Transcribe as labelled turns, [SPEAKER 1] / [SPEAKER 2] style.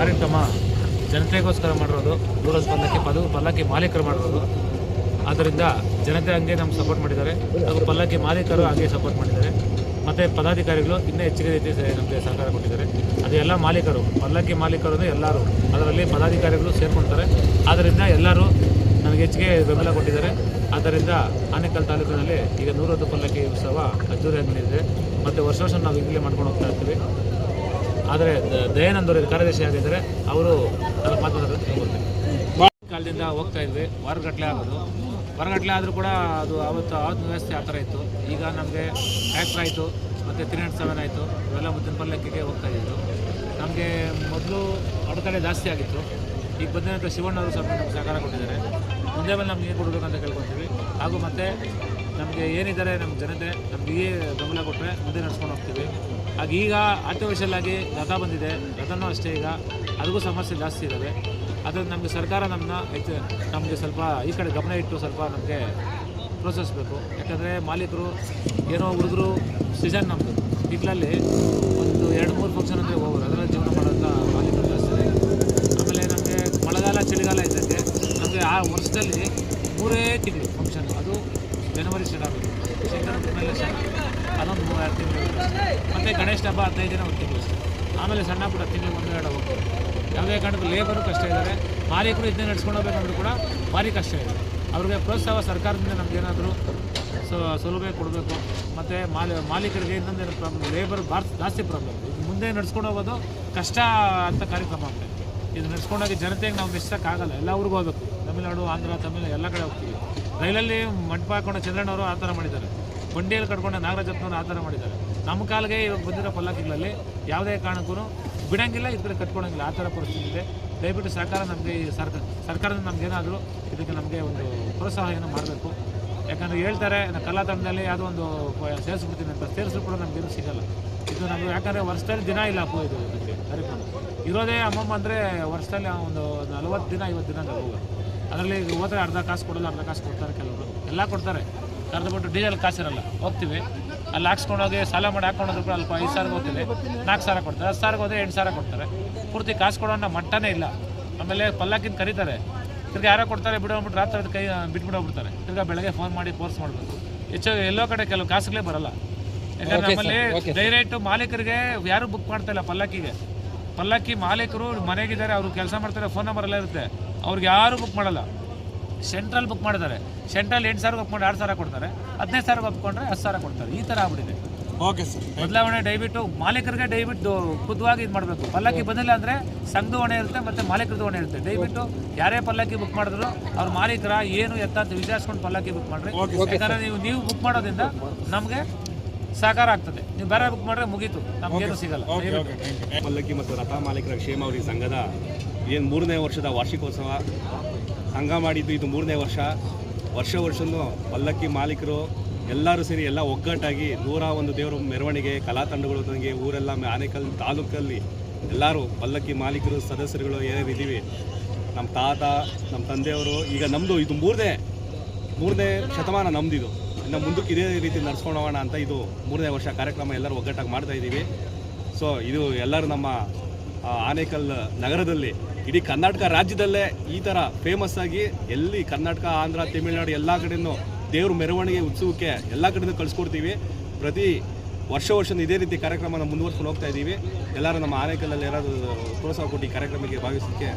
[SPEAKER 1] ಕಾರ್ಯಕ್ರಮ ಜನತೆಗೋಸ್ಕರ ಮಾಡಿರೋದು ದೂರದ ಪಲ್ಲಕ್ಕಿ ಪದವು ಪಲ್ಲಕ್ಕಿ ಮಾಲೀಕರು ಮಾಡಿರೋದು. ಆದ್ದರಿಂದ ಜನತೆ ಹಂಗೆ ನಮ್ಗೆ ಸಪೋರ್ಟ್ ಮಾಡಿದ್ದಾರೆ. ಹಾಗೂ ಪಲ್ಲಕ್ಕಿ ಮಾಲೀಕರು ಹಾಗೆ ಸಪೋರ್ಟ್ ಮಾಡಿದ್ದಾರೆ. ಮತ್ತು ಪದಾಧಿಕಾರಿಗಳು ಇನ್ನೂ ಹೆಚ್ಚಿಗೆ ರೀತಿ ನಮಗೆ ಸಹಕಾರ ಕೊಟ್ಟಿದ್ದಾರೆ. ಅದು ಎಲ್ಲ ಮಾಲೀಕರು, ಪಲ್ಲಕ್ಕಿ ಮಾಲೀಕರು ಎಲ್ಲರೂ, ಅದರಲ್ಲಿ ಪದಾಧಿಕಾರಿಗಳು ಸೇರ್ಕೊಳ್ತಾರೆ ಆದ್ದರಿಂದ ಎಲ್ಲರೂ ನನಗೆ ಹೆಚ್ಚಿಗೆ ಬೆಂಬಲ ಕೊಟ್ಟಿದ್ದಾರೆ. ಆದ್ದರಿಂದ ಆನೇಕಲ್ ತಾಲೂಕಿನಲ್ಲಿ ಈಗ ನೂರೊಂದು ಪಲ್ಲಕ್ಕಿ ಉತ್ಸವ ಅದ್ದೂರಿಯಾಗಿ ನಡೆದಿದೆ. ಮತ್ತು ವರ್ಷ ವರ್ಷ ನಾವು ಈಗಲೇ ಮಾಡ್ಕೊಂಡು ಹೋಗ್ತಾ ಇರ್ತೀವಿ. ಆದರೆ, ದ- ದಯಾನಂದ್ ಅವರು ಕಾರ್ಯದರ್ಶಿ ಆಗಿದ್ದರೆ. ಅವರು ನನ್ನ ತಿಳ್ಕೊಳ್ತೀನಿ ಕಾಲದಿಂದ ಹೋಗ್ತಾ ಇದ್ವಿ. ವಾರಗಟ್ಟಲೆ ಆಗೋದು. ವಾರಗಟ್ಟಲೆ ಆದರೂ ಕೂಡ ಅದು ಆವತ್ತು ಆವತ್ತು ವ್ಯವಸ್ಥೆ ಆ ಥರ ಇತ್ತು. ಈಗ ನಮಗೆ ಟ್ರ್ಯಾಕ್ಟರ್ ಆಯಿತು, ಮತ್ತು ತ್ರೀ ಹಂಡ್ರೆಡ್ ಸೆವೆನ್ ಆಯಿತು. ಇವೆಲ್ಲ ಮುದ್ದಿನ ಪಲ್ಲಕ್ಕಿಗೆ ಹೋಗ್ತಾ ಇದ್ದು ನಮಗೆ ಮೊದಲು ಅಡೆತಡೆ ಜಾಸ್ತಿ ಆಗಿತ್ತು. ಈಗ ಬಂದಂಥ ಶಿವಣ್ಣವರು ಸ್ವಲ್ಪ ನಮ್ಗೆ ಸಹಕಾರ ಕೊಟ್ಟಿದ್ದಾರೆ. ಮುಂದೆ ಮೇಲೆ ನಮ್ಗೆ ಏನು ಕೊಡಬೇಕಂತ ಕೇಳ್ಕೊತೀವಿ ಹಾಗೂ ಮತ್ತು ನಮಗೆ ಏನಿದ್ದಾರೆ ನಮ್ಮ ಜನತೆ, ನಮ್ಗೆ ಈ ಬೆಂಬಲ ಕೊಟ್ಟರೆ ಮುಂದೆ ನಡ್ಸ್ಕೊಂಡು ಹೋಗ್ತೀವಿ. ಹಾಗೆ ಈಗ ಆರ್ಟಿಫಿಷಿಯಲ್ ಆಗಿ ರಥ ಬಂದಿದೆ. ರಥನೂ ಅಷ್ಟೇ ಈಗ. ಅದಕ್ಕೂ ಸಮಸ್ಯೆ ಜಾಸ್ತಿ ಇದ್ದಾವೆ. ಅದು ನಮಗೆ ಸರ್ಕಾರ ನಮ್ಮನ್ನ ಹೆಚ್ಚು, ನಮಗೆ ಸ್ವಲ್ಪ ಈ ಕಡೆ ಗಮನ ಇಟ್ಟು ಸ್ವಲ್ಪ ನಮಗೆ ಪ್ರೋತ್ಸಾಹಿಸಬೇಕು. ಯಾಕಂದರೆ ಮಾಲೀಕರು ಏನೋ ಹುಡುಗರು ಸೀಸನ್ ನಮ್ಮದು ಇಟ್ಲಲ್ಲಿ ಒಂದು ಎರಡು, ಮೂರು ಫಂಕ್ಷನ್ ಅಂದರೆ ಹೋಗೋರು ಅದರಲ್ಲಿ ಜೀವನ ಮಾಡೋಂಥ ಮಾಲೀಕರು ಜಾಸ್ತಿ ಇದೆ ಆಮೇಲೆ ನಮಗೆ ಮಳೆಗಾಲ, ಚಳಿಗಾಲ ಇದ್ದಂಗೆ ನಮಗೆ ಆ ವರ್ಷದಲ್ಲಿ ಮೂರೇ ತಿಂಗಳು. ಜನವರಿ ಶಂಕರ ಮೇಲೆ ಅದೊಂದು ಎರಡು ತಿಂಗಳು ಮತ್ತು ಗಣೇಶ ಹಬ್ಬ ಹದಿನೈದು ದಿನ ಒಂದು ತಿಂಗಳು ಆಮೇಲೆ ಸಣ್ಣ ಪುಟ್ಟ ತಿಂಗಳು ಒಂದು, ಎರಡು ಹೋಗ್ತದೆ ಯಾವುದೇ ಕಾರಣಕ್ಕೂ ಲೇಬರು ಕಷ್ಟ ಇದ್ದಾರೆ. ಮಾಲೀಕರು ಇದನ್ನ ನಡ್ಸ್ಕೊಂಡು ಹೋಗ್ಬೇಕಂದ್ರೂ ಕೂಡ ಭಾರಿ ಕಷ್ಟ ಇದೆ. ಅವ್ರಿಗೆ ಪ್ರೋತ್ಸಾಹ ಸರ್ಕಾರದಿಂದ ನಮಗೇನಾದರೂ ಸೊ, ಸೌಲಭ್ಯ ಕೊಡಬೇಕು. ಮತ್ತು ಮಾಲಿ, ಮಾಲೀಕರಿಗೆ ಇನ್ನೊಂದೇನು ಪ್ರಾಬ್ಲಮ್ ಲೇಬರ್ ಭಾಳ ಜಾಸ್ತಿ ಪ್ರಾಬ್ಲಮ್ ಇದು ಮುಂದೆ ನಡ್ಸ್ಕೊಂಡು ಹೋಗೋದು ಕಷ್ಟ ಅಂತ ಕಾರ್ಯಕ್ರಮ ಆಗ್ತದೆ ಇದು. ನಡ್ಸ್ಕೊಂಡೋಗಿ ಜನತೆಗೆ ನಾವು ಮಿಸ್ಸೋಕ್ಕಾಗಲ್ಲ ಎಲ್ಲ ಊರಿಗೂ ಹೋಗ್ಬೇಕು. ತಮಿಳ್ನಾಡು, ಆಂಧ್ರ, ತಮಿಳು ಎಲ್ಲ ಕಡೆ ಹೋಗ್ತೀವಿ. ರೈಲಲ್ಲಿ ಮಂಟಪ ಹಾಕೊಂಡ ಚಂದ್ರಣ್ಣವರು ಆ ಥರ ಮಾಡಿದ್ದಾರೆ. ಬಂಡಿಯಲ್ಲಿ ಕಟ್ಕೊಂಡ ನಾಗರಾಜಪ್ಪನವರು ಆ ಥರ ಮಾಡಿದ್ದಾರೆ. ನಮ್ಮ ಕಾಲಿಗೆ ಇವಾಗ ಬಂದಿರೋ ಪಲ್ಲಕ್ಕಿಗಳಲ್ಲಿ ಯಾವುದೇ ಕಾರಣಕ್ಕೂ ಬಿಡಂಗಿಲ್ಲ, ಈ ಕಡೆ ಕಟ್ಕೊಳಂಗಿಲ್ಲ ಆ ಥರ ಪರಿಸ್ಥಿತಿ ಇದೆ. ದಯವಿಟ್ಟು ಸರ್ಕಾರ ನಮಗೆ ಈ ಸರ್ಕಾರ ಸರ್ಕಾರದಿಂದ ನಮಗೇನಾದರೂ ಇದಕ್ಕೆ ನಮಗೆ ಒಂದು ಪ್ರೋತ್ಸಾಹವನ್ನು ಮಾಡಬೇಕು. ಯಾಕಂದರೆ ಹೇಳ್ತಾರೆ ಕಲಾ ತಂಡದಲ್ಲಿ ಯಾವುದೋ ಒಂದು ಸೇರಿಸ್ಬಿಡ್ತೀನಿ ಅಂತ ಸೇರಿಸಿದ್ರು ಕೂಡ ನಮಗೇನು ಸಿಗಲ್ಲ. ಇದು ನಮಗೆ ಯಾಕಂದರೆ ವರ್ಷದಲ್ಲಿ ದಿನ ಇಲ್ಲ ಅಪ್ಪು ಇದು. ಕಾರ್ಯಕ್ರಮ. ಇರೋದೇ ಅಮ್ಮಮ್ಮ ಅಂದರೆ ವರ್ಷದಲ್ಲಿ ಒಂದು ನಲವತ್ತು ದಿನ, ಐವತ್ತು ದಿನ ಹೋಗೋದು ಅದರಲ್ಲಿ ಹೋದ್ರೆ ಅರ್ಧ ಕಾಸು ಕೊಡಲ್ಲ ಅರ್ಧ ಕಾಸು ಕೊಡ್ತಾರೆ ಕೆಲವರು. ಎಲ್ಲ ಕೊಡ್ತಾರೆ. ಕರೆದುಬಿಟ್ಟು ಡೀಸೆಲ್ ಕಾಸಿರಲ್ಲ. ಹೋಗ್ತೀವಿ. ಅಲ್ಲಿ ಹಾಕ್ಸ್ಕೊಂಡೋಗಿ ಸಾಲ ಮಾಡಿ ಹಾಕೊಂಡೋದ್ರು ಕೂಡ ಅಲ್ಪ ಐದು ಸಾವಿರ ಹೋಗ್ತೀವಿ. ನಾಲ್ಕು ಸಾವಿರ ಕೊಡ್ತಾರೆ. ಹತ್ತು ಸಾವಿರ ಹೋದರೆ ಎಂಟು ಸಾವಿರ ಕೊಡ್ತಾರೆ. ಪೂರ್ತಿ ಕಾಸು ಕೊಡೋಣ ಮಟ್ಟನೇ ಇಲ್ಲ. ಆಮೇಲೆ ಪಲ್ಲಕ್ಕಿಂದ ಕರೀತಾರೆ. ತಿರ್ಗಿ ಯಾರೋ ಕೊಡ್ತಾರೆ ಬಿಡೋಗ್ಬಿಟ್ಟು ರಾತ್ರಿ ಕೈ ಬಿಟ್ಬಿಡೋಗ್ಬಿಡ್ತಾರೆ ತಿರ್ಗಿ ಬೆಳಗ್ಗೆ ಫೋನ್ ಮಾಡಿ ಫೋರ್ಸ್ ಮಾಡಬೇಕು. ಹೆಚ್ಚು ಎಲ್ಲೋ ಕಡೆ ಕೆಲವು ಕಾಸುಗಳೇ ಬರಲ್ಲ. ಯಾಕಂದ್ರೆ ನಮ್ಮಲ್ಲಿ ಡೈರೆಕ್ಟ್ ಮಾಲೀಕರಿಗೆ ಯಾರು ಬುಕ್ ಮಾಡ್ತಾ ಇಲ್ಲ ಪಲ್ಲಕ್ಕಿಗೆ. ಪಲ್ಲಕ್ಕಿ ಮಾಲೀಕರು ಮನೆಗಿದ್ದಾರೆ ಅವರು ಕೆಲಸ ಮಾಡ್ತಾರೆ ಫೋನ್ ನಂಬರ್ ಎಲ್ಲ ಇರುತ್ತೆ. ಅವ್ರಿಗೆ ಯಾರು ಬುಕ್ ಮಾಡಲ್ಲ. ಸೆಂಟ್ರಲ್ ಬುಕ್ ಮಾಡಿದ್ದಾರೆ. ಸೆಂಟ್ರಲ್ ಎಂಟು ಸಾವಿರ ಬುಕ್ ಮಾಡಿ ಎರಡು ಸಾವಿರ ಕೊಡ್ತಾರೆ. ಹದಿನೈದು ಸಾವಿರ ಒಪ್ಕೊಂಡ್ರೆ ಹತ್ತು ಸಾವಿರ ಕೊಡ್ತಾರೆ. ಈ ಥರ ಆಗ್ಬಿಟ್ಟಿದೆ.
[SPEAKER 2] ಓಕೆ ಸರ್
[SPEAKER 1] ಬದಲಾವಣೆ ದಯವಿಟ್ಟು ಮಾಲೀಕರಿಗೆ ದಯವಿಟ್ಟು ಖುದ್ವಾಗಿ ಇದು ಮಾಡಬೇಕು. ಪಲ್ಲಕ್ಕಿ ಬಂದಿಲ್ಲ ಅಂದರೆ ಸಂಘದ ಹೊಣೆ ಇರುತ್ತೆ ಮತ್ತು ಮಾಲೀಕರದ್ದು ಹೊಣೆ ಇರುತ್ತೆ. ದಯವಿಟ್ಟು ಯಾರೇ ಪಲ್ಲಕ್ಕಿ ಬುಕ್ ಮಾಡಿದ್ರು ಅವ್ರ ಮಾಲೀಕರ ಏನು ಎತ್ತ ಅಂತ ವಿಚಾರಿಸ್ಕೊಂಡು ಪಲ್ಲಕ್ಕಿ ಬುಕ್ ಮಾಡಿರಿ. ಯಾಕಂದರೆ ನೀವು ನೀವು ಬುಕ್ ಮಾಡೋದ್ರಿಂದ ನಮಗೆ ಸಹಕಾರ ಆಗ್ತದೆ. ನೀವು ಬೇರೆ ಬುಕ್ ಮಾಡ್ರೆ ಮುಗೀತು. ನಮಗೇನು ಸಿಗಲ್ಲ.
[SPEAKER 3] ಪಲ್ಲಕ್ಕಿ ಮತ್ತು ರಥ ಮಾಲೀಕರ ಕ್ಷೇಮಾವಧಿ ಸಂಘದ ಏನು ಮೂರನೇ ವರ್ಷದ ವಾರ್ಷಿಕೋತ್ಸವ? ಸಂಘ ಮಾಡಿದ್ದು ಇದು ಮೂರನೇ ವರ್ಷ. ವರ್ಷ ವರ್ಷವೂ ಪಲ್ಲಕ್ಕಿ ಮಾಲೀಕರು ಎಲ್ಲರೂ ಸೇರಿ ಎಲ್ಲ ಒಗ್ಗಟ್ಟಾಗಿ ನೂರ ಒಂದು ದೇವರ ಮೆರವಣಿಗೆ ಕಲಾ ನನಗೆ ಊರೆಲ್ಲ ಆನೆಕಲ್ ತಾಲೂಕಲ್ಲಿ ಎಲ್ಲರೂ ಪಲ್ಲಕ್ಕಿ ಮಾಲೀಕರು ಸದಸ್ಯರುಗಳು ಏನೇನು ಇದ್ದೀವಿ? ನಮ್ಮ ತಾತ ನಮ್ಮ ತಂದೆಯವರು ಈಗ ನಮ್ಮದು ಇದು ಮೂರನೇ ಮೂರನೇ ಶತಮಾನ ನಮ್ದಿದು. ಇನ್ನು ಮುಂದಕ್ಕೆ ಇದೇ ರೀತಿ ನಡ್ಸ್ಕೊಂಡು ಹೋಗೋಣ ಅಂತ ಇದು ಮೂರನೇ ವರ್ಷ ಕಾರ್ಯಕ್ರಮ ಎಲ್ಲರೂ ಒಗ್ಗಟ್ಟಾಗಿ ಮಾಡ್ತಾ ಇದ್ದೀವಿ. ಸೊ ಇದು ಎಲ್ಲರೂ ನಮ್ಮ ಆನೇಕಲ್ ನಗರದಲ್ಲಿ, ಇಡೀ ಕರ್ನಾಟಕ ರಾಜ್ಯದಲ್ಲೇ ಈ ಥರ ಫೇಮಸ್ ಆಗಿ ಎಲ್ಲಿ ಕರ್ನಾಟಕ, ಆಂಧ್ರ, ತಮಿಳುನಾಡು ಎಲ್ಲ ಕಡೆಯೂ ದೇವ್ರ ಮೆರವಣಿಗೆ ಉತ್ಸವಕ್ಕೆ ಎಲ್ಲ ಕಡೆಯೂ ಕಳಿಸ್ಕೊಡ್ತೀವಿ. ಪ್ರತಿ ವರ್ಷ ವರ್ಷ ಇದೇ ರೀತಿ ಕಾರ್ಯಕ್ರಮನ ಮುಂದುವರ್ಸ್ಕೊಂಡು ಹೋಗ್ತಾ ಇದ್ದೀವಿ. ಎಲ್ಲರೂ ನಮ್ಮ ಆನೇಕಲ್ಲಲ್ಲಿ ಯಾರಾದರೂ ಪ್ರೋತ್ಸಾಹ ಕೊಟ್ಟು ಈ ಕಾರ್ಯಕ್ರಮಕ್ಕೆ ಭಾಗವಹಿಸೋಕ್ಕೆ